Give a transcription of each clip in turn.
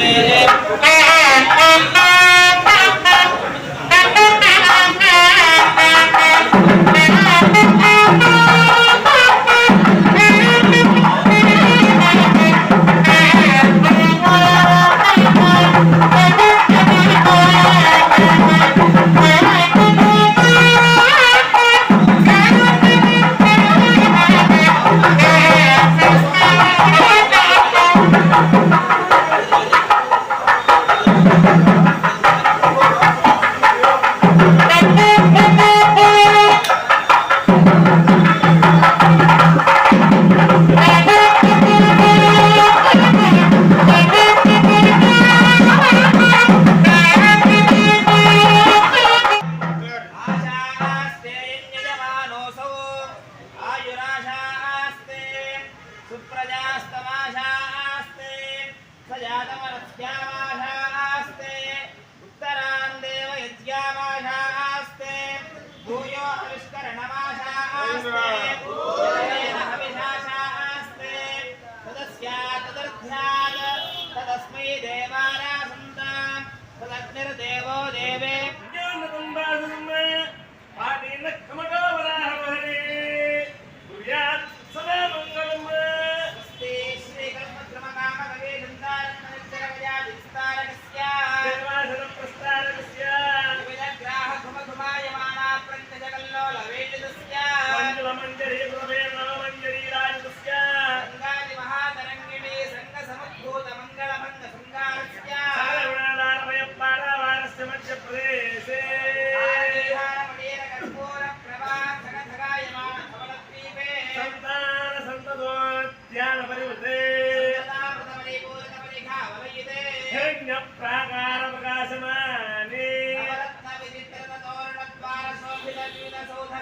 Thank you. సజాతమరస్యామాశాస్తే ఉత్తరాన్ దేవ యజ్ఞామాశాస్తే భూయో హవిష్కరణమాశాస్తే జలేన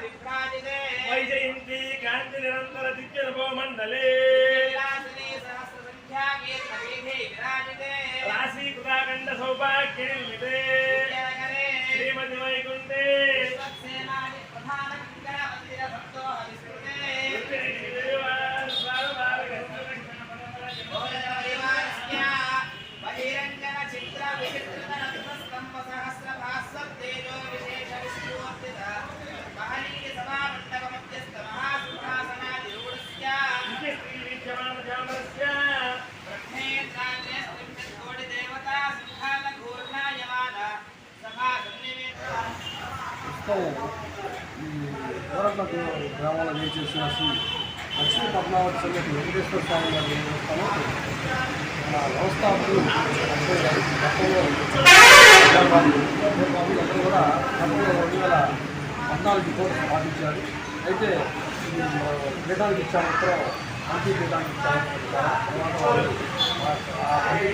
వివిధ సౌధ మొత్తం ఈ కోరట్ల గ్రామంలో వేచేసిన శ్రీ లక్ష్మీ పద్మావతి సంగతి వెంకటేశ్వర స్వామి గారి దేవస్థానం మన వ్యవస్థాపకులు గారు గతంలో హైదరాబాద్ అందరూ కూడా గతంలో రెండు వేల పద్నాలుగు కోర్టు పాటించారు అయితే ఈ పీఠానికి ఇచ్చిన ఉత్తరం మంత్రి పీఠానికి ఇచ్చారు తర్వాత ఆ- మంత్రి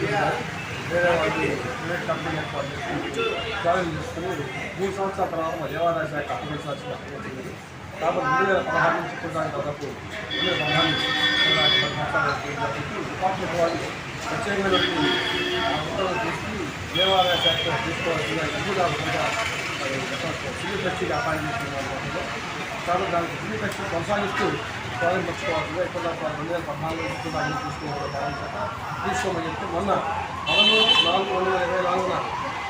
పీఠానికి వేరే వాళ్ళు ప్రైవేట్ కంపెనీ ఏర్పాటు చేసి జాయిన్ చేసుకుని మూడు సంవత్సరాల తర్వాత మా దేవాదాయ శాఖ అప్పగించాల్సిన వచ్చింది కాబట్టి రెండు వేల పదహారు నుంచి చూడడానికి దాదాపు రెండు వేల పదహారు నుంచి డిపార్ట్మెంట్ వాళ్ళు ప్రత్యేకమైనటువంటి ఉత్తర్వులు తీసుకుని దేవాదాయ శాఖ తీసుకోవాల్సిన ఇందుదారు కూడా సివిల్ అపాయింట్ చేసిన వాళ్ళు కాబట్టి దానికి సివిల్ టెక్స్టీ కొనసాగిస్తూ స్వాధీనపరచుకోవాల్సిందిగా ఇక్కడ రెండు వేల పద్నాలుగు నుంచి తీసుకోవాలి తీసుకోమని చెప్తే మొన్న పదమూడు నాలుగు వందల ఇరవై నాలుగున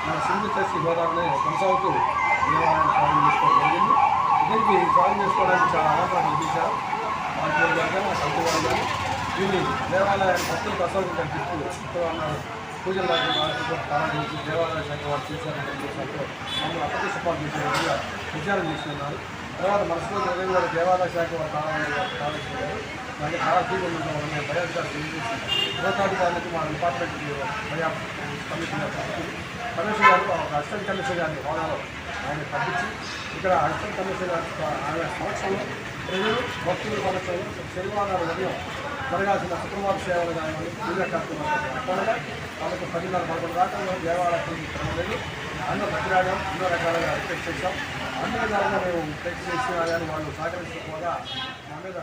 మన సివిల్ టెక్స్టీ హోదానే కొనసాగుతూ దేవాలయాన్ని స్వాధీనం చేసుకోవడం జరిగింది దీనికి స్వాధీనం చేసుకోవడానికి చాలా ఆహ్వానం ఇప్పించారు మంత్రులు కానీ సంత వారు కానీ దీన్ని దేవాలయాన్ని భక్తులు ప్రసాదం కల్పిస్తూ శుక్రవారం పూజలు లాంటి వాటితో ప్రారంభించి దేవాలయ శాఖ వారు చేశారని చెప్పేసినప్పుడు అప్పటి అప్రతిష్టపాటు చేసే విధంగా విచారణ చేస్తున్నారు తర్వాత మనసులో జరిగిన గారు దేవాదాయ శాఖ వారు ప్రారంభించారు ప్రారంభించారు చాలా తీవ్రంగా ఉండడం భయాధికారులు తెలియజేసి ఉన్నతాధికారులకు మా డిపార్ట్మెంట్ భయా కమిషనర్ కమిషనర్ గారు ఒక అసిస్టెంట్ కమిషనర్ గారిని హోదాలో ఆయన పంపించి ఇక్కడ అసిస్టెంట్ కమిషనర్ గారి ఆయన సంవత్సరంలో ప్రజలు భక్తుల సంవత్సరంలో శనివారాల ఉదయం జరగాల్సిన శుక్రవార సేవలు కానివ్వండి పూజా కార్యక్రమాలు అక్కడ వాళ్ళకు పదిన్నర పదకొండు దాకా దేవాలయం క్రమంలో అన్న ప్రతిరాగం ఎన్నో రకాలుగా రిక్వెస్ట్ చేశాం. అన్ని రకాలుగా మేము టెక్స్ట్ చేసిన వాళ్ళు సహకరించకపోగా మా మీద